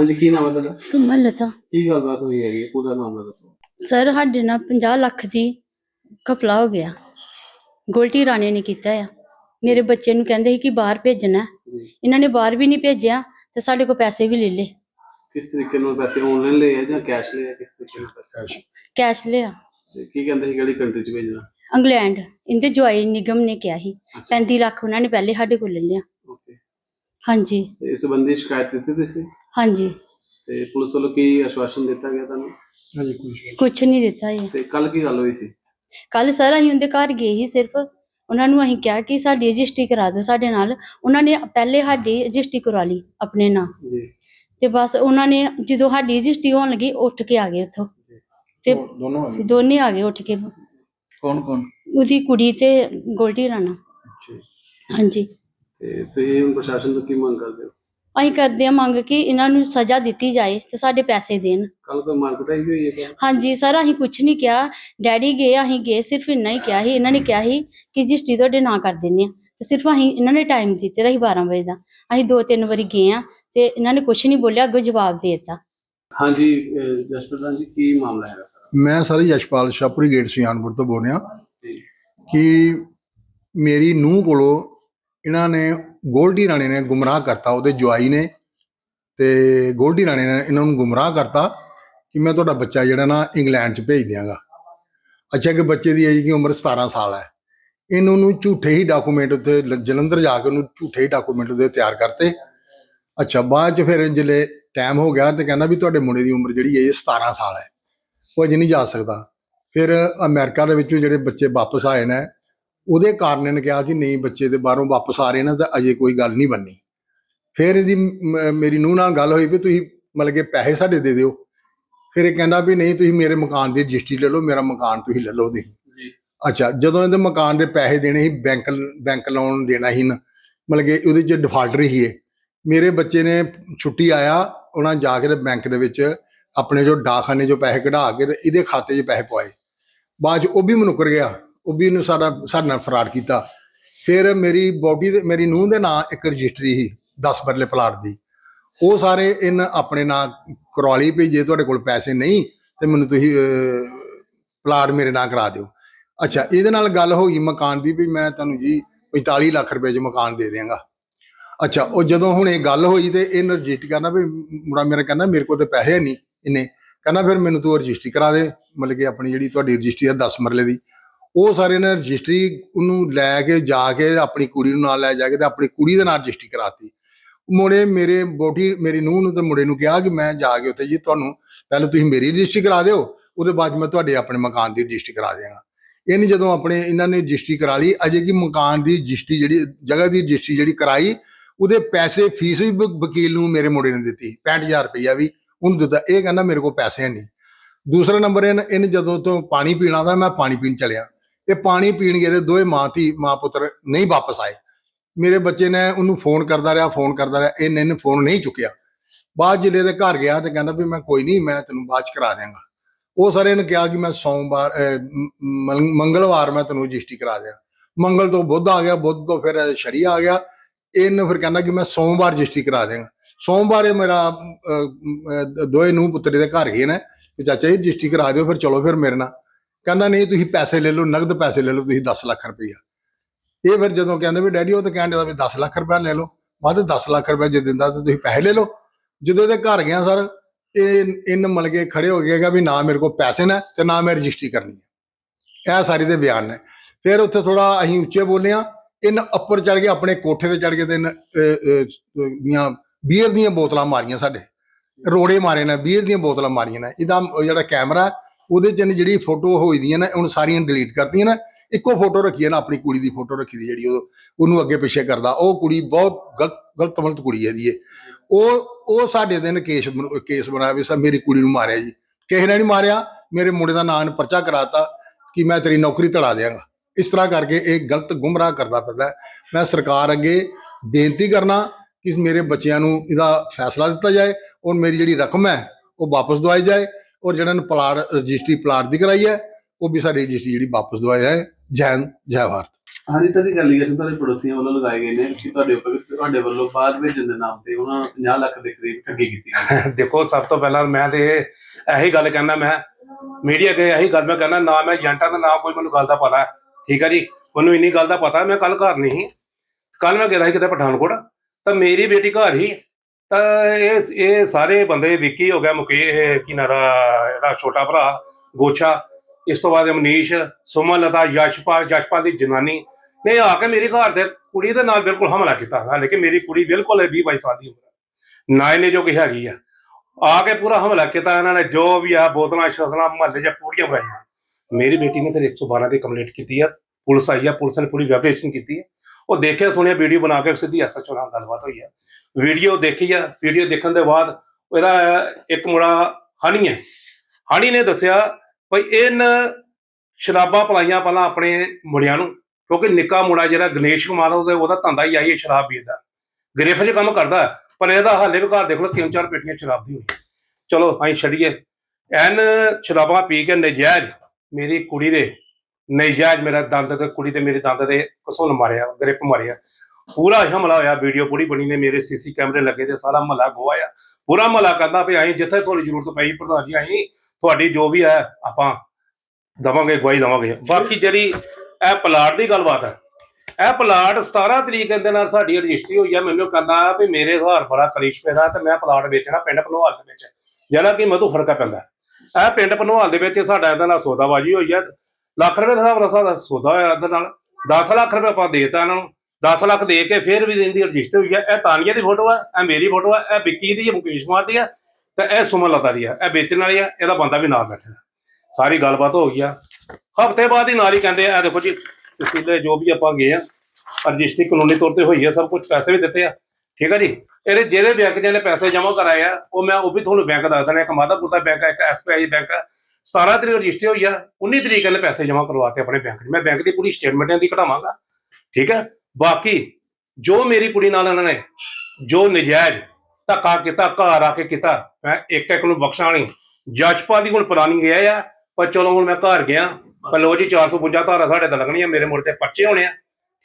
ਹਾਂਜੀ ਕੀ ਨਾਮ ਹੈ ਤੁਹਾਡਾ ਸੁਮਨ ਲਤਾ। ਕੀ ਗੱਲਬਾਤ ਹੋਈ ਹੈਗੀ? ਪੂਰਾ ਨਾਮ ਦਾ ਦੱਸੋ। ਸਰ ਸਾਡੇ ਨਾਲ 50 ਲੱਖ ਦੀ ਘਪਲਾ ਹੋ ਗਿਆ। ਗੋਲਟੀ ਰਾਣੇ ਨੇ ਕੀਤਾ ਆ। ਮੇਰੇ ਬੱਚੇ ਨੂੰ ਕਹਿੰਦੇ ਸੀ ਕਿ ਬਾਹਰ ਭੇਜਣਾ। ਹੈ। ਇਹਨਾਂ ਨੇ ਬਾਹਰ ਵੀ ਨਹੀਂ ਭੇਜਿਆ ਤੇ ਸਾਡੇ ਕੋਲ ਪੈਸੇ ਵੀ ਲੈ ਲਏ। ਕਿਸ ਤਰੀਕੇ ਨਾਲ ਪੈਸੇ ਆਨਲਾਈਨ ਲਏ ਆ ਜਾਂ ਕੈਸ਼ ਲਏ ਆ? ਕਿਸ ਤਰੀਕੇ ਨਾਲ ਪੈਸੇ? ਕੈਸ਼ ਲਿਆ। ਤੇ ਕੀ ਕਹਿੰਦੇ ਸੀ ਕਿਹੜੀ ਕੰਟਰੀ ਚ ਭੇਜਣਾ? ਇੰਗਲੈਂਡ। ਇਹਦੇ ਜਵਾਈ ਨਿਗਮ ਨੇ ਕਿਹਾ ਸੀ। 35 ਲੱਖ ਉਹਨਾਂ ਨੇ ਪਹਿਲੇ ਸਾਡੇ ਕੋਲ ਲੈ ਲਿਆ। ਹਾਂਜੀ। ਤੇ ਇਸ ਸੰਬੰਧੀ ਸ਼ਿਕਾਇਤ ਦਿੱਤੀ ਤੁਸੀਂ? ਹਾਂਜੀ। ਤੇ ਪੁਲਿਸ ਵੱਲੋਂ ਕੀ ਆਸ਼ਵਾਸਨ ਦਿੱਤਾ ਗਿਆ ਤੁਹਾਨੂੰ? ਕੁਝ ਨਹੀਂ। ਦਿੱਤਾ ਇਹ ਤੇ ਕੱਲ ਕੀ ਗੱਲ ਹੋਈ ਸੀ? ਕੱਲ ਸਰ ਅਸੀਂ ਉਹਦੇ ਘਰ ਗਏ ਸੀ ਸਿਰਫ। ਉਹਨਾਂ ਨੂੰ ਅਸੀਂ ਕਿਹਾ ਕਿ ਸਾਡੀ ਰਜਿਸਟਰੀ ਕਰਾ ਦਿਓ ਸਾਡੇ ਨਾਲ। ਉਹਨਾਂ ਨੇ ਪਹਿਲੇ ਸਾਡੀ ਰਜਿਸਟਰੀ ਕਰਵਾ ਲਈ ਆਪਣੇ ਨਾਂ। ਜੀ। ਤੇ ਬਸ ਉਹਨਾਂ ਨੇ ਜਦੋਂ ਸਾਡੀ ਰਜਿਸਟਰੀ ਹੋਣ ਲੱਗੀ ਉੱਠ ਕੇ ਆ ਗਏ ਉੱਥੋਂ। ਤੇ ਦੋਨੋਂ ਆ ਗਏ? ਦੋਨੇ ਆ ਗਏ ਉੱਠ ਕੇ। ਕੌਣ ਕੌਣ? ਉਹਦੀ ਕੁੜੀ ਤੇ ਗੋਲਡੀ ਰਾਣਾ। ਹਾਂਜੀ। ਤੇ ਤੁਸੀਂ ਹੁਣ ਪ੍ਰਸ਼ਾਸਨ ਤੋਂ ਕੀ ਮੰਗ ਕਰਦੇ ਹੋ? ਅਸੀਂ ਕਰਦੇ ਆ ਮੰਗ ਕਿ ਇਹਨਾਂ ਨੂੰ ਸਜ਼ਾ ਦਿੱਤੀ ਜਾਏ ਤੇ ਸਾਡੇ ਪੈਸੇ ਦੇਣ। ਕੱਲ ਕੋਈ ਮਾਰ ਕੁਟਾਈ ਵੀ ਹੋਈ ਹੈ ਕੱਲ੍ਹ? ਹਾਂਜੀ ਸਰ ਅਸੀਂ ਕੁਝ ਨਹੀਂ ਕਿਹਾ। ਡੈਡੀ ਗਏ ਅਸੀਂ ਗਏ ਸਿਰਫ ਇੰਨਾ ਹੀ ਕਿਹਾ ਸੀ। ਇਹਨਾਂ ਨੇ ਕਿਹਾ ਸੀ ਕਿ ਰਜਿਸਟਰੀ ਤੁਹਾਡੇ ਨਾਂ ਕਰ ਦਿੰਨੇ ਆ ਤੇ ਸਿਰਫ ਅਸੀਂ ਇਹਨਾਂ ਨੇ ਟਾਈਮ ਦਿੱਤੇ ਦਾ ਸੀ 12 ਵਜੇ ਦਾ। ਅਸੀਂ ਦੋ ਤਿੰਨ ਵਾਰੀ ਗਏ ਆ ਤੇ ਇਹਨਾਂ ਨੇ ਕੁਝ ਨਹੀਂ ਬੋਲਿਆ ਅੱਗੋਂ ਜਵਾਬ ਦੇ ਦਿੱਤਾ। ਹਾਂਜੀ ਜਸਪ੍ਰਧਾਨ ਜੀ ਕੀ ਮਾਮਲਾ ਸਾਰਾ? ਮੈਂ ਸਰ ਯਸ਼ਪਾਲ ਸ਼ਾਹਪੁਰੀ ਗੇਟ ਸੁਜਾਨਪੁਰ ਤੋਂ ਬੋਲ ਰਿਹਾ ਜੀ। ਕਿ ਮੇਰੀ ਨੂੰਹ ਕੋਲੋਂ ਇਹਨਾਂ ਨੇ ਗੋਲਡੀ ਰਾਣੇ ਨੇ ਗੁੰਮਰਾਹ ਕਰਤਾ, ਉਹਦੇ ਜਵਾਈ ਨੇ ਤੇ ਗੋਲਡੀ ਰਾਣੇ ਨੇ ਇਹਨਾਂ ਨੂੰ ਗੁੰਮਰਾਹ ਕਰਤਾ ਕਿ ਮੈਂ ਤੁਹਾਡਾ ਬੱਚਾ ਜਿਹੜਾ ਨਾ ਇੰਗਲੈਂਡ 'ਚ ਭੇਜ ਦਿਆਂਗਾ। ਅੱਛਾ ਕਿ ਬੱਚੇ ਦੀ ਏਜ ਦੀ ਉਮਰ 17 ਸਾਲ ਹੈ। ਇਹਨੂੰ ਨੂੰ ਝੂਠੇ ਹੀ ਡਾਕੂਮੈਂਟ ਉੱਤੇ ਜਲੰਧਰ ਜਾ ਕੇ ਉਹਨੂੰ ਝੂਠੇ ਹੀ ਡਾਕੂਮੈਂਟ ਉਹਦੇ ਤਿਆਰ ਕਰਤੇ। ਅੱਛਾ, ਬਾਅਦ 'ਚ ਫਿਰ ਜਿਲੇ ਟਾਈਮ ਹੋ ਗਿਆ ਤੇ ਕਹਿੰਦਾ ਵੀ ਤੁਹਾਡੇ ਮੁੰਡੇ ਦੀ ਉਮਰ ਜਿਹੜੀ ਹੈ ਇਹ 17 ਸਾਲ ਹੈ। ਉਹ ਅਜੇ ਨਹੀਂ ਜਾ ਸਕਦਾ। ਫਿਰ ਅਮਰੀਕਾ ਦੇ ਵਿੱਚੋਂ ਜਿਹੜੇ ਬੱਚੇ ਵਾਪਸ ਆਏ ਨੇ ਉਹਦੇ ਕਾਰਨ ਨੇ ਕਿਹਾ ਕਿ ਨਹੀਂ ਬੱਚੇ ਦੇ ਬਾਹਰੋਂ ਵਾਪਸ ਆ ਰਹੇ ਨੇ ਤਾਂ ਅਜੇ ਕੋਈ ਗੱਲ ਨਹੀਂ ਬੰਨੀ ਫਿਰ ਇਹਦੀ ਮ- ਮੇਰੀ ਨੂੰਹ ਨਾਲ ਗੱਲ ਹੋਈ ਵੀ ਤੁਸੀਂ ਮਤਲਬ ਕਿ ਪੈਸੇ ਸਾਡੇ ਦੇ ਦਿਓ। ਫਿਰ ਇਹ ਕਹਿੰਦਾ ਵੀ ਨਹੀਂ ਤੁਸੀਂ ਮੇਰੇ ਮਕਾਨ ਦੀ ਰਜਿਸਟਰੀ ਲੈ ਲਓ ਮੇਰਾ ਮਕਾਨ ਤੁਸੀਂ ਲੈ ਲਓ ਤੁਸੀਂ ਜੀ। ਅੱਛਾ ਜਦੋਂ ਇਹਦੇ ਮਕਾਨ ਦੇ ਪੈਸੇ ਦੇਣੇ ਸੀ ਬੈਂਕ ਬੈਂਕ ਲੋਨ ਦੇਣਾ ਸੀ ਨਾ ਮਤਲਬ ਕਿ ਉਹਦੇ 'ਚ ਡਿਫਾਲਟਰ ਹੀ ਹੈ ਮੇਰੇ ਬੱਚੇ ਨੇ ਛੁੱਟੀ ਆਇਆ ਉਹਨਾਂ ਜਾ ਕੇ ਬੈਂਕ ਦੇ ਵਿੱਚ ਆਪਣੇ ਜੋ ਡਾਕਖਾਨੇ ਚੋਂ ਪੈਸੇ ਕਢਾ ਕੇ ਤੇ ਇਹਦੇ ਖਾਤੇ 'ਚ ਪੈਸੇ ਪਵਾਏ। ਬਾਅਦ 'ਚ ਉਹ ਵੀ ਮੁਨਕਰ ਗਿਆ। ਉਹ ਵੀ ਨੂੰ ਸਾਡਾ, ਸਾਡੇ ਨਾਲ ਫਰਾਡ ਕੀਤਾ। ਫਿਰ ਮੇਰੀ ਬੋਡੀ ਦੇ, ਮੇਰੀ ਨੂੰਹ ਦੇ ਨਾਂ ਇੱਕ ਰਜਿਸਟਰੀ ਸੀ 10 ਬਰਲੇ ਪਲਾਟ ਦੀ। ਉਹ ਸਾਰੇ ਇਨ ਆਪਣੇ ਨਾਂ ਕਰਵਾ ਲਈ ਵੀ ਜੇ ਤੁਹਾਡੇ ਕੋਲ ਪੈਸੇ ਨਹੀਂ, ਤੇ ਮੈਨੂੰ ਤੁਸੀਂ ਪਲਾਟ ਮੇਰੇ ਨਾਂ ਕਰਾ ਦਿਓ। ਅੱਛਾ, ਇਹਦੇ ਨਾਲ ਗੱਲ ਹੋ ਗਈ ਮਕਾਨ ਦੀ ਵੀ ਮੈਂ ਤੁਹਾਨੂੰ ਜੀ 45 ਲੱਖ ਰੁਪਏ 'ਚ ਮਕਾਨ ਦੇ ਦਿਆਂਗਾ। ਅੱਛਾ, ਉਹ ਜਦੋਂ ਹੁਣ ਇਹ ਗੱਲ ਹੋਈ ਤੇ ਇਹ ਰਜਿਸਟਰੀ ਕਰਨਾ ਵੀ ਮੁੰਡਾ ਮੇਰਾ ਕਹਿੰਦਾ ਮੇਰੇ ਕੋਲ ਤੇ ਪੈਸੇ ਨਹੀਂ ਇੰਨੇ। ਕਹਿੰਦਾ ਫਿਰ ਮੈਨੂੰ ਤੂੰ ਰਜਿਸਟਰੀ ਕਰਾ ਦੇ, ਮਤਲਬ ਕਿ ਆਪਣੀ ਜਿਹੜੀ ਤੁਹਾਡੀ ਰਜਿਸਟਰੀ ਆ 10 ਮਰਲੇ ਦੀ। ਉਹ ਸਾਰੇ ਨੇ ਰਜਿਸਟਰੀ ਉਹਨੂੰ ਲੈ ਕੇ ਜਾ ਕੇ ਆਪਣੀ ਕੁੜੀ ਨੂੰ ਨਾਲ ਲੈ ਜਾ ਕੇ ਤੇ ਆਪਣੀ ਕੁੜੀ ਦੇ ਨਾਲ ਰਜਿਸਟਰੀ ਕਰਾਤੀ। ਮੁੰਡੇ ਮੇਰੇ ਬੋਟੀ ਮੇਰੀ ਨੂੰਹ ਨੂੰ ਤੇ ਮੁੰਡੇ ਨੂੰ ਕਿਹਾ ਕਿ ਮੈਂ ਜਾ ਕੇ ਉੱਥੇ ਜੀ ਤੁਹਾਨੂੰ ਪਹਿਲਾਂ ਤੁਸੀਂ ਮੇਰੀ ਰਜਿਸਟਰੀ ਕਰਾ ਦਿਓ, ਉਹਦੇ ਬਾਅਦ ਮੈਂ ਤੁਹਾਡੇ ਆਪਣੇ ਮਕਾਨ ਦੀ ਰਜਿਸਟਰੀ ਕਰਾ ਦਿਆਂਗਾ। ਇਹਨੇ ਜਦੋਂ ਆਪਣੇ, ਇਹਨਾਂ ਨੇ ਰਜਿਸਟਰੀ ਕਰਾ ਲਈ, ਅਜੇ ਕਿ ਮਕਾਨ ਦੀ ਰਜਿਸਟਰੀ ਜਿਹੜੀ, ਜਗ੍ਹਾ ਦੀ ਰਜਿਸਟਰੀ ਜਿਹੜੀ ਕਰਾਈ, ਉਹਦੇ ਪੈਸੇ ਫੀਸ ਵੀ ਵਕੀਲ ਨੂੰ ਮੇਰੇ ਮੁੰਡੇ ਨੇ ਦਿੱਤੀ 65000 ਰੁਪਈਆ ਵੀ, ਉਹਨੂੰ ਦਿੱਤਾ। ਇਹ ਕਹਿੰਦਾ ਮੇਰੇ ਕੋਲ ਪੈਸੇ ਨਹੀਂ। ਦੂਸਰਾ ਨੰਬਰ ਇਹਨ, ਇਹਨੇ ਜਦੋਂ ਤੋਂ ਪਾਣੀ ਪੀਣਾ ਦਾ ਮੈਂ ਪਾਣੀ ਪੀਣ ਚਲਿਆ। ਇਹ ਪਾਣੀ ਪੀਣ ਗਏ ਤੇ ਦੋਵੇਂ ਮਾਂ ਧੀ ਮਾਂ ਪੁੱਤਰ ਨਹੀਂ ਵਾਪਸ ਆਏ। ਮੇਰੇ ਬੱਚੇ ਨੇ ਉਹਨੂੰ ਫੋਨ ਕਰਦਾ ਰਿਹਾ ਫੋਨ ਕਰਦਾ ਰਿਹਾ ਇਹਨੇ ਇਹਨੇ ਫੋਨ ਨਹੀਂ ਚੁੱਕਿਆ। ਬਾਅਦ ਜ਼ਿਲ੍ਹੇ ਦੇ ਘਰ ਗਿਆ ਤੇ ਕਹਿੰਦਾ ਵੀ ਮੈਂ ਕੋਈ ਨਹੀਂ ਮੈਂ ਤੈਨੂੰ ਬਾਅਦ ਚ ਕਰਾ ਦਿਆਂਗਾ। ਉਹ ਸਾਰੇ ਨੇ ਕਿਹਾ ਕਿ ਮੈਂ ਸੋਮਵਾਰ ਮੰਗਲਵਾਰ ਮੈਂ ਤੈਨੂੰ ਰਜਿਸਟਰੀ ਕਰਾ ਦਿਆਂ। ਮੰਗਲ ਤੋਂ ਬੁੱਧ ਆ ਗਿਆ ਬੁੱਧ ਤੋਂ ਫਿਰ ਸ਼ਰੀ ਆ ਗਿਆ। ਇਹਨੇ ਫਿਰ ਕਹਿੰਦਾ ਕਿ ਮੈਂ ਸੋਮਵਾਰ ਰਜਿਸਟਰੀ ਕਰਾ ਦਿਆਂਗਾ। ਸੋਮਵਾਰ ਇਹ ਮੇਰਾ ਅਹ, ਅਹ, ਦੋਏ ਨੂੰ ਪੁੱਤਰੇ ਦੇ ਘਰ ਗਏ ਨੇ ਕਿ ਚਾਚਾ ਜੀ ਰਜਿਸਟਰੀ ਕਰਾ ਦਿਓ ਫਿਰ ਚਲੋ ਫਿਰ ਮੇਰੇ ਨਾਲ। ਕਹਿੰਦਾ ਨਹੀਂ ਤੁਸੀਂ ਪੈਸੇ ਲੈ ਲਓ ਨਗਦ ਪੈਸੇ ਲੈ ਲਓ ਤੁਸੀਂ 10 ਲੱਖ ਰੁਪਈਆ। ਇਹ ਫਿਰ ਜਦੋਂ ਕਹਿੰਦੇ ਵੀ ਡੈਡੀ ਉਹ ਤਾਂ ਕਹਿੰਦੇ ਦਾ ਵੀ 10 ਲੱਖ ਰੁਪਇਆ ਲੈ ਲਓ ਬਾਅਦ 10 ਲੱਖ ਰੁਪਇਆ ਜੇ ਦਿੰਦਾ ਤਾਂ ਤੁਸੀਂ ਪੈਸੇ ਲੈ ਲਓ। ਜਦੋਂ ਇਹਦੇ ਘਰ ਗਿਆ ਸਰ ਇਹ ਇਨ ਮਲ ਕੇ ਖੜੇ ਹੋ ਗਏਗਾ ਵੀ ਨਾ ਮੇਰੇ ਕੋਲ ਪੈਸੇ ਨੇ ਤੇ ਨਾ ਮੈਂ ਰਜਿਸਟਰੀ ਕਰਨੀ ਹੈ। ਇਹ ਸਾਰੀ ਦੇ ਬਿਆਨ ਨੇ। ਫਿਰ ਉੱਥੇ ਥੋੜਾ ਅਸੀਂ ਉੱਚੇ ਬੋਲੇ ਆ ਇਨ ਉੱਪਰ ਚੜ ਕੇ ਆਪਣੇ ਕੋਠੇ ਤੇ ਚੜ ਕੇ ਤੇ ਦੀਆਂ ਬੀਅਰ ਦੀਆਂ ਬੋਤਲਾਂ ਮਾਰੀਆਂ ਸਾਡੇ। ਰੋੜੇ ਮਾਰੇ ਨੇ ਬੀਅਰ ਦੀਆਂ ਬੋਤਲਾਂ ਮਾਰੀਆਂ ਨੇ। ਇਹਦਾ ਜਿਹੜਾ ਕੈਮਰਾ ਹੈ, ਉਹਦੇ ਚ ਇਹਨੇ ਜਿਹੜੀ ਫੋਟੋ ਹੋਈ ਦੀਆਂ ਨੇ, ਉਹਨੂੰ ਸਾਰੀਆਂ ਡਿਲੀਟ ਕਰਤੀਆਂ ਨੇ। ਇੱਕੋ ਫੋਟੋ ਰੱਖੀ ਹੈ ਨਾ, ਆਪਣੀ ਕੁੜੀ ਦੀ ਫੋਟੋ ਰੱਖੀ ਦੀ ਜਿਹੜੀ ਉਹ, ਉਹਨੂੰ ਅੱਗੇ ਪਿੱਛੇ ਕਰਦਾ। ਉਹ ਕੁੜੀ ਬਹੁਤ ਗਲਤ ਗਲਤ ਮਲਤ ਕੁੜੀ ਹੈ ਜੀ ਇਹ। ਉਹ ਉਹ ਸਾਡੇ ਦਿਨ ਕੇਸ ਬਣ- ਕੇਸ ਬਣਾਇਆ ਵੀ ਸਰ ਮੇਰੀ ਕੁੜੀ ਨੂੰ ਮਾਰਿਆ ਜੀ। ਕਿਸੇ ਨੇ ਨਹੀਂ ਮਾਰਿਆ, ਮੇਰੇ ਮੁੰਡੇ ਦਾ ਨਾਂ ਪਰਚਾ ਕਰਾਤਾ ਕਿ ਮੈਂ ਤੇਰੀ ਨੌਕਰੀ ਤੜਾ ਦਿਆਂਗਾ। ਇਸ ਤਰ੍ਹਾਂ ਕਰਕੇ ਇਹ ਗਲਤ ਗੁੰਮਰਾਹ ਕਰਦਾ ਪੈਂਦਾ ਮੈਂ ਸਰਕਾਰ ਅੱਗੇ ਬੇਨਤੀ ਕਰਨਾ ਕਿ ਮੇਰੇ ਬੱਚਿਆਂ ਨੂੰ ਇਹਦਾ ਫੈਸਲਾ ਦਿੱਤਾ ਜਾਏ ਔਰ ਮੇਰੀ ਜਿਹੜੀ ਰਕਮ ਹੈ, ਉਹ ਵਾਪਸ ਦਵਾਈ ਜਾਏ। ਔਰ ਜਿਹੜਾ ਨੂੰ ਪਲਾਟ ਰਜਿਸਟਰੀ ਪਲਾਟ ਦੀ ਕਰਾਈ ਹੈ ਉਹ ਵੀ ਸਾਡੀ ਰਜਿਸਟਰੀ ਜਿਹੜੀ ਵਾਪਸ ਦਵਾਈ ਜਾਏ ਜੈ ਹਿੰਦ, ਜੈ ਭਾਰਤ। ਹਾਂਜੀ ਸਰ ਇਹ ਗੱਲ ਹੈ ਕਿ ਤੁਹਾਡੇ ਪੜੋਸੀਆਂ ਵੱਲੋਂ ਲਗਾਏ ਗਏ ਨੇ ਕਿ ਤੁਹਾਡੇ ਉੱਪਰ ਤੁਹਾਡੇ ਵੱਲੋਂ ਬਾਹਰ ਭੇਜਣ ਦੇ ਨਾਮ ਤੇ ਉਹਨਾਂ 50 ਲੱਖ ਦੇ ਕਰੀਬ ਠੱਗੀ ਕੀਤੀ ਗਈ ਦੇਖੋ ਸਭ ਤੋਂ ਪਹਿਲਾਂ ਮੈਂ ਤੇ ਇਹੀ ਗੱਲ ਕਹਿਣਾ ਮੈਂ ਮੀਡੀਆ ਕੇ ਇਹੀ ਗੱਲ ਮੈਂ ਕਹਿਣਾ ਨਾ ਮੈਂ ਏਜੰਟਾਂ ਦਾ ਨਾ ਕੋਈ ਮੈਨੂੰ ਗੱਲ ਦਾ ਪਤਾ ਹੈ। ਠੀਕ ਹੈ ਜੀ? ਮੈਨੂੰ ਇੰਨੀ ਗੱਲ ਦਾ ਪਤਾ ਮੈਂ ਕੱਲ ਘਰ ਨਹੀਂ ਕੱਲ ਮੈਂ ਗਿਆ ਸੀ ਕਿਤੇ ਪਠਾਨਕੋਟ ਤਾਂ ਮੇਰੀ ਬੇਟੀ ਘਰ ਹੀ ਤਾਂ ਇਹ ਇਹ ਸਾਰੇ ਬੰਦੇ ਵਿੱਕੀ ਹੋ ਗਿਆ ਮੁਕੇ ਕੀ ਨਾਰਾ ਇਹਦਾ ਛੋਟਾ ਭਰਾ, ਗੋਛਾ, ਇਸ ਤੋਂ ਬਾਅਦ ਮਨੀਸ਼ ਸੁਮਨ, ਲਤਾ ਯਸ਼ਪਾਲ ਯਸ਼ਪਾਲ ਦੀ ਜਨਾਨੀ। ਨੇ ਆ ਕੇ ਮੇਰੇ ਘਰ ਦੇ ਕੁੜੀ ਦੇ ਨਾਲ ਬਿਲਕੁਲ ਹਮਲਾ ਕੀਤਾ। ਹਾਲੇ ਮੇਰੀ ਕੁੜੀ ਬਿਲਕੁਲ 20 22 ਸਾਲ ਦੀ ਉਮਰ ਹੈ। ਨਾ ਇਹਨੇ ਜੋ ਕਿ ਹੈਗੀ ਆ। ਆ ਕੇ ਪੂਰਾ ਹਮਲਾ ਕੀਤਾ ਇਹਨਾਂ ਨੇ, ਜੋ ਵੀ ਆ, ਬੋਤਲਾਂ ਸ਼ੋਤਲਾਂ ਮਹੱਲੇ 'ਚ ਪੂਰੀਆਂ ਪਾਈਆਂ ਮੇਰੀ ਬੇਟੀ ਨੇ ਫਿਰ 112 ਦੀ ਕੰਪਲੇਂਟ ਕੀਤੀ ਆ। ਪੁਲਿਸ ਆਈ ਆ, ਪੁਲਿਸ ਨੇ ਪੂਰੀ ਵੈਰੀਫਿਕੇਸ਼ਨ ਕੀਤੀ ਹੈ ਉਹ ਦੇਖਿਆ, ਸੁਣਿਆ, ਵੀਡੀਓ ਬਣਾ ਕੇ ਸਿੱਧੀ ਐਸਐਚਓ ਨਾਲ ਗੱਲਬਾਤ ਹੋਈ ਆ। ਵੀਡੀਓ ਦੇਖੀ ਆ, ਵੀਡੀਓ ਦੇਖਣ ਦੇ ਬਾਅਦ ਇਹਦਾ ਇੱਕ ਮੁੰਡਾ ਹਣੀ ਹੈ। ਹਣੀ ਨੇ ਦੱਸਿਆ ਭਈ ਇਹਨ ਸ਼ਰਾਬਾਂ ਪਲਾਈਆਂ ਪਹਿਲਾਂ ਆਪਣੇ ਮੁੰਡਿਆਂ ਨੂੰ, ਕਿਉਂਕਿ ਨਿੱਕਾ ਮੁੰਡਾ ਜਿਹੜਾ ਗਣੇਸ਼ ਕੁਮਾਰ ਉਹਦੇ ਉਹਦਾ ਧੰਦਾ ਹੀ ਆਈ ਸ਼ਰਾਬ ਪੀਂਦਾ ਗ੍ਰਿਫ 'ਚ ਕੰਮ ਕਰਦਾ, ਪਰ ਇਹਦਾ ਹਾਲੇ ਵੀ ਘਰ ਦੇਖ ਲਓ ਤਿੰਨ ਚਾਰ ਪੇਟੀਆਂ ਸ਼ਰਾਬ ਦੀ ਹੋਈ। ਚਲੋ ਅਸੀਂ ਛੱਡੀਏ। ਐਨ ਸ਼ਰਾਬਾਂ ਪੀ ਕੇ ਨਜਾਇਜ਼ ਮੇਰੀ ਕੁੜੀ ਦੇ ਨਜਾਇਜ਼ ਮੇਰਾ ਦੰਦ ਤੇ ਕੁੜੀ ਤੇ ਮੇਰੇ ਦੰਦ ਦੇ ਕਸੋਂ ਮਾਰਿਆ ਗ੍ਰਿਪ ਮਾਰਿਆ। ਪੂਰਾ ਹਮਲਾ ਹੋਇਆ ਵੀਡੀਓ ਪੂਰੀ ਬਣੀ ਨੇ, ਮੇਰੇ ਸੀਸੀ ਕੈਮਰੇ ਲੱਗੇ ਤੇ ਸਾਰਾ ਮਹੱਲਾ ਗਵਾਇਆ ਪੂਰਾ ਮਹੱਲਾ ਕਹਿੰਦਾ ਵੀ ਅਸੀਂ ਜਿੱਥੇ ਤੁਹਾਨੂੰ ਜ਼ਰੂਰਤ ਪਈ ਪ੍ਰਧਾਨ ਜੀ, ਅਸੀਂ ਤੁਹਾਡੀ ਜੋ ਵੀ ਹੈ, ਆਪਾਂ ਦਵਾਂਗੇ, ਗਵਾਹੀ ਦਵਾਂਗੇ। ਬਾਕੀ ਜਿਹੜੀ ਇਹ ਪਲਾਟ ਦੀ ਗੱਲਬਾਤ ਹੈ, ਇਹ ਪਲਾਟ 17 ਤਰੀਕ ਦੇ ਨਾਲ ਸਾਡੀ ਰਜਿਸਟਰੀ ਹੋਈ ਹੈ ਮੈਨੂੰ ਕਹਿੰਦਾ ਵੀ ਮੇਰੇ ਘਰ ਬੜਾ ਕਲਿਸ਼ ਪੈਦਾ ਤੇ ਮੈਂ ਪਲਾਟ ਵੇਚਣਾ ਪਿੰਡ ਪਨੋਹਾਲ ਦੇ ਵਿੱਚ, ਜਿਹੜਾ ਕਿ ਮਧੂ ਫਰਕਾ ਪੈਂਦਾ ਇਹ ਪਿੰਡ ਪਨੋਹਾਲ ਦੇ ਵਿੱਚ ਸਾਡਾ ਇਹਦਾ ਨਾਲ ਸੌਦਾਬਾਜੀ ਹੋਈ ਹੈ ਲੱਖ ਰੁਪਏ ਦਾ ਹਿਸਾਬ ਨਾਲ ਸਾਡਾ ਸੌਦਾ ਹੋਇਆ ਇਹਦੇ ਨਾਲ। 10 ਲੱਖ ਰੁਪਏ ਆਪਾਂ ਦੇਤਾ ਇਹਨਾਂ ਨੂੰ। 10 ਲੱਖ ਦੇ ਕੇ ਫਿਰ ਵੀ ਇਹਦੀ ਰਜਿਸਟਰ ਹੋਈ ਹੈ। ਇਹ ਤਾਨੀਆ ਦੀ ਫੋਟੋ ਹੈ ਇਹ ਮੇਰੀ ਫੋਟੋ ਹੈ ਇਹ ਵਿੱਕੀ ਦੀ ਹੈ ਮੁਕੇਸ਼ ਕੁਮਾਰ ਦੀ ਹੈ ਤੇ ਇਹ ਸੁਮਨ ਲਤਾ ਦੀ ਹੈ ਇਹ ਵੇਚਣ ਵਾਲੀ ਹੈ ਇਹਦਾ ਬੰਦਾ ਵੀ ਨਾਲ ਬੈਠਾ। ਸਾਰੀ ਗੱਲਬਾਤ ਹੋ ਗਈ ਆ। ਹਫ਼ਤੇ ਬਾਅਦ ਹੀ ਨਾਲ ਹੀ ਕਹਿੰਦੇ ਆ ਦੇਖੋ ਜੀ, ਤਹਿਸੀਲੇ ਜੋ ਵੀ ਆਪਾਂ ਗਏ ਆ ਰਜਿਸਟਰੀ ਕਾਨੂੰਨੀ ਤੌਰ ਤੇ ਹੋਈ ਹੈ ਸਭ ਕੁਝ ਪੈਸੇ ਵੀ ਦਿੱਤੇ ਆ। ਠੀਕ ਹੈ ਜੀ? ਇਹਦੇ ਜਿਹੜੇ ਬੈਂਕ ਦੇ ਪੈਸੇ ਜਮ੍ਹਾਂ ਕਰਾਏ ਆ, ਉਹ ਮੈਂ ਉਹ ਵੀ ਤੁਹਾਨੂੰ ਬੈਂਕ ਦੱਸ ਦੇਣਾ ਇੱਕ ਮਾਧਾਪੁਰ ਦਾ ਬੈਂਕ ਹੈ ਇੱਕ ਐਸਬੀਆਈ ਬੈਂਕ ਹੈ 17 ਤਰੀਕ ਰਜਿਸਟਰੀ ਹੋਈ ਆ 19 ਤਰੀਕ ਇਹਨੇ ਪੈਸੇ ਜਮ੍ਹਾਂ ਕਰਵਾਤੇ ਆਪਣੇ ਬੈਂਕ 'ਚ। ਮੈਂ ਬੈਂਕ ਦੀ ਪੂਰੀ ਸਟੇਟਮੈਂਟ ਦੀ ਕਢਾਵਾਂਗਾ। ਠੀਕ ਹੈ ਬਾਕੀ ਜੋ ਮੇਰੀ ਕੁੜੀ ਨਾਲ ਇਹਨਾਂ ਨੇ ਜੋ ਨਜਾਇਜ਼ ਧੱਕਾ ਕੀਤਾ, ਘਰ ਆ ਕੇ ਕੀਤਾ, ਮੈਂ ਇੱਕ ਇੱਕ ਨੂੰ ਬਖਸ਼ਾਂ ਨਹੀਂ। ਜਸ਼ਪਾ ਦੀ ਹੁਣ ਪੁਰਾਣੀ ਗਿਆ ਆ, ਪਰ ਚਲੋ ਹੁਣ ਮੈਂ ਘਰ ਗਿਆ, ਪਰ ਲੋ ਜੀ 452 ਧਾਰਾ ਸਾਡੇ ਤੇ ਲੱਗਣੀਆਂ, ਮੇਰੇ ਮੁੜ ਤੇ ਪਰਚੇ ਹੋਣੇ ਆ।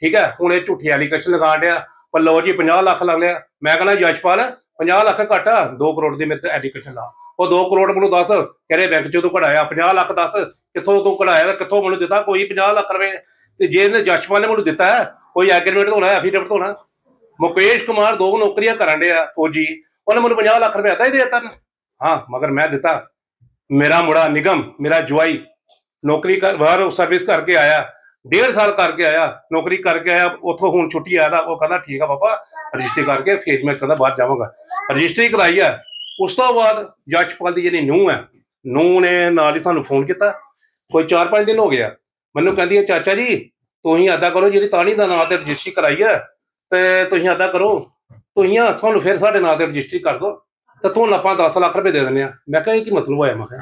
ਠੀਕ ਹੈ ਹੁਣ ਇਹ ਝੂਠੀ ਐਲੀਗੇਸ਼ਨ ਲਗਾਣ ਡਿਆ, ਪਰ ਲੋ ਜੀ 50 ਲੱਖ ਲੱਗ ਲਿਆ ਮੈਂ ਕਹਿੰਦਾ ਜਸ਼ਪਾਲ 50 ਲੱਖ ਘੱਟ 2 ਕਰੋੜ ਦੀ ਮੇਰੇ ਤੇ ਐਲੀਗੇਸ਼ਨ ਲਾ। ਉਹ 2 ਕਰੋੜ ਮੈਨੂੰ ਦੱਸ, ਕਹਿੰਦੇ ਬੈਂਕ ਚੋਂ ਤੂੰ ਕਢਾਇਆ 50 ਲੱਖ ਦੱਸ, ਕਿੱਥੋਂ ਤੂੰ ਕਢਾਇਆ ਕਿੱਥੋਂ ਮੈਨੂੰ ਦਿੱਤਾ, ਕੋਈ 50 ਲੱਖ ਰੁਪਏ। ਤੇ ਜੇ ਇਹਨੇ ਜਸ਼ਪਾਲ ਨੇ ਮੈਨੂੰ ਦਿੱਤਾ ਕੋਈ ਐਗਰੀਮੈਂਟ ਹੋਣਾ ਐਫੀਡੇਵਿਟ ਹੋਣਾ ਮੁਕੇਸ਼ ਕੁਮਾਰ ਦੋ ਨੌਕਰੀਆਂ ਕਰਨ ਡਿਆ ਫੌਜੀ। ਉਹਨੇ ਮੈਨੂੰ 50 ਲੱਖ ਰੁਪਏ ਅੱਧਾ ਹੀ ਦੇ ਹਾਂ, ਮਗਰ ਮੈਂ ਦਿੱਤਾ। ਮੇਰਾ ਮੁੰਡਾ ਨਿਗਮ, ਮੇਰਾ ਜਵਾਈ ਨੌਕਰੀ ਕਰ, ਬਾਹਰ ਸਰਵਿਸ ਕਰਕੇ ਆਇਆ। ਡੇਢ ਸਾਲ ਕਰਕੇ ਆਇਆ। ਨੌਕਰੀ ਕਰਕੇ ਆਇਆ। ਉੱਥੋਂ ਹੁਣ ਛੁੱਟੀ ਆਇਆ ਤਾਂ ਉਹ ਕਹਿੰਦਾ, ਠੀਕ ਆ ਪਾਪਾ ਰਜਿਸਟਰੀ ਕਰਕੇ ਫੇਰ ਮੈਂ ਕਹਿੰਦਾ ਬਾਹਰ ਜਾਵਾਂਗਾ। ਰਜਿਸਟਰੀ ਕਰਾਈ ਆ। ਉਸ ਤੋਂ ਬਾਅਦ ਜੱਜਪਾਲ ਦੀ ਜਿਹੜੀ ਨੂੰਹ ਹੈ ਨੂੰਹ ਨੇ ਨਾਲ ਹੀ ਸਾਨੂੰ ਫੋਨ ਕੀਤਾ। ਕੋਈ 4-5 ਦਿਨ ਹੋ ਗਿਆ। ਮੈਨੂੰ ਕਹਿੰਦੀ ਹੈ ਚਾਚਾ ਜੀ ਤੁਸੀਂ ਏਦਾਂ ਕਰੋ, ਜਿਹੜੀ ਤਾਣੀ ਦਾ ਨਾਂ ਤੇ ਰਜਿਸਟਰੀ ਕਰਾਈ ਹੈ, ਤੇ ਤੁਸੀਂ ਏਦਾਂ ਕਰੋ, ਤੁਸੀਂ ਆ ਸਾਨੂੰ ਫਿਰ ਸਾਡੇ ਨਾਂ ਤੇ ਰਜਿਸਟਰੀ ਕਰ ਦਿਓ, ਤਾਂ ਤੁਹਾਨੂੰ ਆਪਾਂ 10 ਲੱਖ ਰੁਪਏ ਦੇ ਦਿੰਦੇ ਆ ਮੈਂ ਕਿਹਾ, ਇਹ ਕੀ ਮਤਲਬ ਹੋਇਆ? ਮੈਂ ਕਿਹਾ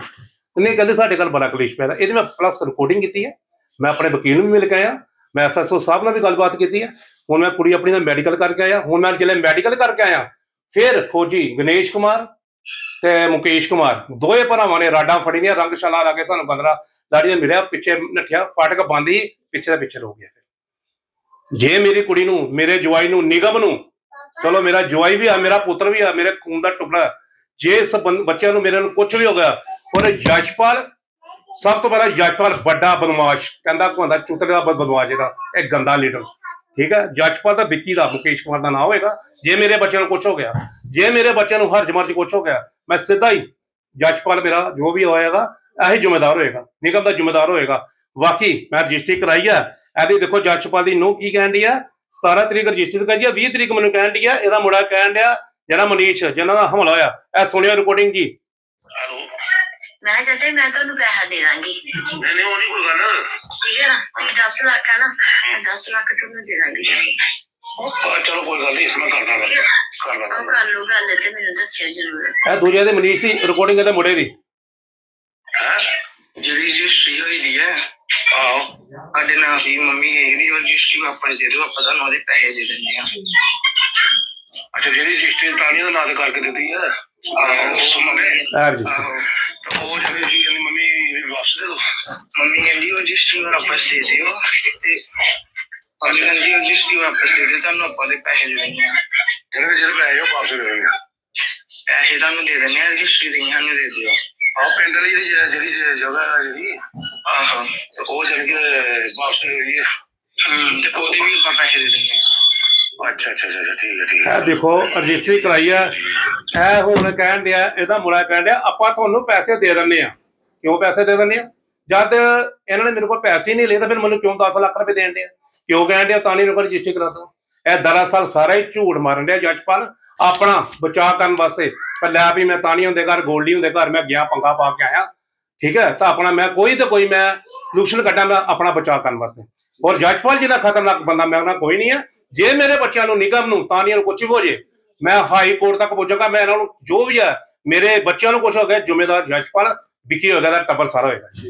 ਉਹਨੇ ਕਹਿੰਦੇ ਸਾਡੇ ਕੋਲ ਬੜਾ ਕਲੇਸ਼ ਪੈਦਾ। ਦਾ ਇਹਦੀ ਮੈਂ ਪਲੱਸ ਰਿਕਾਰਡਿੰਗ ਕੀਤੀ ਹੈ। ਮੈਂ ਆਪਣੇ ਵਕੀਲ ਨੂੰ ਵੀ ਮਿਲ ਕੇ ਆਇਆ। ਮੈਂ ਐਸਐਸਓ ਸਾਹਿਬ ਨਾਲ ਵੀ ਗੱਲਬਾਤ ਕੀਤੀ ਹੈ। ਹੁਣ ਮੈਂ ਕੁੜੀ ਆਪਣੀ ਦਾ ਮੈਡੀਕਲ ਕਰਕੇ ਆਇਆ। ਹੁਣ ਮੈਂ ਜਿਹੜੇ ਮੈਡੀਕਲ ਕਰਕੇ ਆਇਆ, ਫਿਰ ਫੌਜੀ ਗਣੇਸ਼ ਕੁਮਾਰ ਤੇ ਮੁਕੇਸ਼ ਕੁਮਾਰ ਦੋਏ ਭਰਾਵਾਂ ਨੇ ਰਾਡਾਂ ਫੜੀ ਦੀਆਂ ਰੰਗਸ਼ਾਲਾ ਲਾ ਕੇ ਸਾਨੂੰ ਬੰਦਰਾ ਦਾੜੀ ਦੇ ਮਿਲਿਆ, ਪਿੱਛੇ ਨੱਠਿਆ, ਫਾਟਕ ਬੰਦ ਹੀ ਪਿੱਛੇ ਦਾ ਪਿੱਛੇ ਰੋ ਗਿਆ ਜੇ ਮੇਰੀ ਕੁੜੀ ਨੂੰ, ਮੇਰੇ ਜਵਾਈ ਨੂੰ, ਨਿਗਮ ਨੂੰ, ਚਲੋ ਮੇਰਾ ਜਵਾਈ ਵੀ ਆ, ਮੇਰਾ ਪੁੱਤਰ ਵੀ ਆ, ਮੇਰੇ ਖੂਨ ਦਾ ਟੁਕੜਾ, ਜੇ ਇਸ ਬੱਚਿਆਂ ਨੂੰ ਮੇਰੇ ਨੂੰ ਕੁਝ ਵੀ ਹੋ ਗਿਆ ਔਰ ਜਸਪਾਲ ਸਭ ਤੋਂ ਪਹਿਲਾਂ ਜਸਪਾਲ ਵੱਡਾ ਬਦਮਾਸ਼, ਕਹਿੰਦਾ ਕੋਂਦਾ ਚੁੱਤਰੇ ਦਾ ਬਦਮਾਸ਼ ਇਹਦਾ, ਇਹ ਗੰਦਾ ਲੀਡਰ। ਠੀਕ ਹੈ? ਯਸ਼ਪਾਲ ਦਾ ਵਿੱਕੀ ਦਾ, ਮੁਕੇਸ਼ ਕੁਮਾਰ ਦਾ ਨਾਮ ਹੋਏਗਾ। ਜੇ ਮੇਰੇ ਬੱਚਿਆਂ ਨੂੰ ਕੁਝ ਹੋ ਗਿਆ ਜੇ ਮੇਰੇ ਬੱਚਿਆਂ ਨੂੰ ਹਰਜ ਮਰਜ ਕੁਝ ਹੋ ਗਿਆ ਮੈਂ ਸਿੱਧਾ ਹੀ ਯਸ਼ਪਾਲ ਮੇਰਾ ਜੋ ਵੀ ਹੋਏਗਾ ਇਹੀ ਜ਼ਿੰਮੇਦਾਰ ਹੋਏਗਾ ਨਿਗਮ ਦਾ ਜ਼ਿੰਮੇਦਾਰ ਹੋਏਗਾ। ਬਾਕੀ ਮੈਂ ਰਜਿਸਟਰੀ ਕਰਾਈ ਆ ਇਹਦੀ ਦੇਖੋ ਜੱਜਪਾਲ ਦੀ ਨੂੰ ਕੀ ਕਹਿਣ ਡਈ ਆ? 17 ਤਰੀਕ ਰਜਿਸਟਰ ਕਰੀ ਆ 20 ਤਰੀਕ ਮੈਨੂੰ ਕਹਿਣ ਡਈ ਆ ਇਹਦਾ ਮੁੰਡਾ ਕਹਿਣ ਡਿਆ ਜਿਹੜਾ ਮਨੀਸ਼ ਜਿਹਨਾਂ ਦਾ ਹਮਲਾ ਹੋਇਆ ਇਹ ਸੁਣਿਆ ਰਿਕਾਰਡਿੰਗ ਜੀ। ਹੈਲੋ। ਮੈਂ ਚਾਚਾ ਮੈਂ ਤੁਹਾਨੂੰ ਪੈਸਾ ਦੇ ਦਾਂਗੀ। ਨਹੀਂ ਨਹੀਂ ਉਹ ਨਹੀਂ ਕੋਈ ਗੱਲ। ਠੀਕ ਹੈ ਨਾ? ਤੁਸੀਂ 10 ਲੱਖ ਹੈ ਨਾ ਮੈਂ 10 ਲੱਖ ਤੁਹਾਨੂੰ ਦੇ ਦਾਂਗੀ। ਆ ਚਲੋ ਕੋਈ ਗੱਲ ਨਹੀਂ ਮੈਂ ਕਰਦਾ ਗੱਲ ਕਰਦਾ ਉਹ ਗੱਲ ਕਰ ਲਓ ਗੱਲ ਤੇ ਮੈਨੂੰ ਦੱਸਿਓ ਜ਼ਰੂਰ। ਇਹ ਦੂਜੇ ਦੇ ਮਨੀਸ਼ ਦੀ ਰਿਕਾਰਡਿੰਗ ਇਹਦੇ ਮੁੰਡੇ ਦੀ। ਹੈ? ਜਿਹੜੀ ਰਜਿਸਟਰੀ ਹੋਈ ਦੀ ਹੈ ਆਹੋ। ਸਾਡੇ ਨਾਲ ਦੀ ਮੰਮੀ ਇਹਦੀ ਉਹ ਰਜਿਸਟਰੀ ਆਪਾਂ ਨੂੰ ਦੇ ਦਿਓ ਆਪਾਂ ਤੁਹਾਨੂੰ ਉਹਦੇ ਪੈਸੇ ਦੇ ਦਿੰਦੇ ਆ ਅੱਛਾ ਜਿਹੜੀ ਰਜਿਸਟਰੀ ਤਾਨੀ ਦਾ ਨਾਂ ਤੇ ਕਰਕੇ ਦਿੱਤੀ ਆ ਆਹੋ ਸੁਮਨ ਨੇ। ਇਹ ਰਜਿਸਟਰ। ਆਹੋ ਤਾਂ ਉਹ ਜਿਹੜੀ ਸੀ ਕਹਿੰਦੀ ਮੰਮੀ ਵੀ ਵਾਪਸ ਦੇ ਦੋ ਮੰਮੀ ਕਹਿੰਦੀ ਉਹ ਰਜਿਸਟਰੀ ਨੂੰ ਵਾਪਸ ਦੇ ਦਿਓ ਤੇ ਅਗਲੀ ਕਹਿੰਦੀ ਰਜਿਸਟਰੀ ਵਾਪਸ ਦੇ ਦੇ ਤੁਹਾਨੂੰ ਆਪਾਂ ਦੇ ਪੈਸੇ ਦੇ ਦਿੰਦੇ ਆ ਜਿਹੜੇ ਜਿਹੜੇ ਪੈਸੇ ਉਹ ਵਾਪਸ ਦੇ ਦੇਣੇ ਆ ਪੈਸੇ ਤੁਹਾਨੂੰ ਦੇ ਦਿੰਦੇ ਆ ਰਜਿਸਟਰੀ ਦੇ ਸਾਨੂੰ ਦੇ ਦਿਓ। ਆਹ ਪਿੰਡ ਵਾਲੀ ਜਿਹੜੀ ਜਿਹੜੀ ਜਗ੍ਹਾ ਹੈ ਜਿਹੜੀ ਆਹੋ। ਤੇ ਉਹ ਜਿਹੜੀ ਕਿ ਵਾਪਸ ਦੇ ਦਈਏ। ਹੂੰ ਤੇ ਉਹਦੇ ਵੀ ਆਪਾਂ ਪੈਸੇ ਦੇ ਦਿੰਦੇ ਆ ਅੱਛਾ ਅੱਛਾ ਅੱਛਾ ਅੱਛਾ, ਠੀਕ ਹੈ ਠੀਕ ਇਹ ਹੈ ਦੇਖੋ ਰਜਿਸਟਰੀ ਕਰਾਈ ਆ। ਇਹ ਹੁਣ ਕਹਿਣ ਡਿਆ ਇਹਦਾ ਮੁੰਡਾ ਕਹਿਣ ਡਿਆ ਆਪਾਂ ਤੁਹਾਨੂੰ ਪੈਸੇ ਦੇ ਦਿੰਨੇ ਆ ਕਿਉਂ ਪੈਸੇ ਦੇ ਦਿੰਨੇ ਆ ਜਦ ਇਹਨਾਂ ਨੇ ਮੇਰੇ ਕੋਲ ਪੈਸੇ ਹੀ ਨਹੀਂ ਲਏ ਤਾਂ ਫਿਰ ਮੈਨੂੰ ਕਿਉਂ 10 ਲੱਖ ਰੁਪਏ ਦੇਣ ਡਿਆ ਕਿਉਂ ਕਹਿਣ ਡਿਆ? ਤਾਂ ਨਹੀਂ ਮੇਰੇ ਰਜਿਸਟਰੀ ਕਰਾ ਦੋ ਇਹ ਦਰਅਸਲ ਸਾਰਾ ਹੀ ਝੂਠ ਮਾਰਨ ਡਿਆ ਜੱਜਪਾਲ। ਆਪਣਾ ਬਚਾਅ ਕਰਨ ਵਾਸਤੇ। ਪਰ ਲੈ ਵੀ ਮੈਂ ਤਾਂ ਨਹੀਂ ਹੁੰਦੇ ਘਰ, ਗੋਲਡੀ ਹੁੰਦੇ ਘਰ, ਮੈਂ ਗਿਆ ਪੰਗਾ ਪਾ ਕੇ ਆਇਆ। ਠੀਕ ਹੈ? ਤਾਂ ਆਪਣਾ ਮੈਂ ਕੋਈ ਤੇ ਕੋਈ ਮੈਂ ਸੋਲੂਸ਼ਨ ਕੱਢਾਂ ਮੈਂ ਆਪਣਾ ਬਚਾਅ ਕਰਨ ਵਾਸਤੇ। ਔਰ ਜੱਜਪਾਲ ਜਿਹੜਾ ਖਤਰਨਾਕ ਬੰਦਾ ਮੈਂ ਉਹਨਾਂ ਕੋਈ ਨਹੀਂ ਹੈ ਜੇ ਮੇਰੇ ਬੱਚਿਆਂ ਨੂੰ ਨਿਗਮ ਨੂੰ ਤਾਨੀਆਂ ਨੂੰ ਕੁਝ ਵੀ ਹੋ ਜੇ, ਮੈਂ ਹਾਈ ਕੋਰਟ ਤੱਕ ਪਹੁੰਚਾਂਗਾ ਮੈਂ ਇਹਨਾਂ ਨੂੰ ਜੋ ਵੀ ਹੈ, ਮੇਰੇ ਬੱਚਿਆਂ ਨੂੰ ਕੁਝ ਹੋ ਗਿਆ, ਜ਼ਿੰਮੇਦਾਰ ਜੱਜਪਾਲ, ਵਿਕੀ ਹੋਏਗਾ ਗਿਆ ਦਾ ਟੱਬਰ ਸਾਰਾ ਹੋਏਗਾ।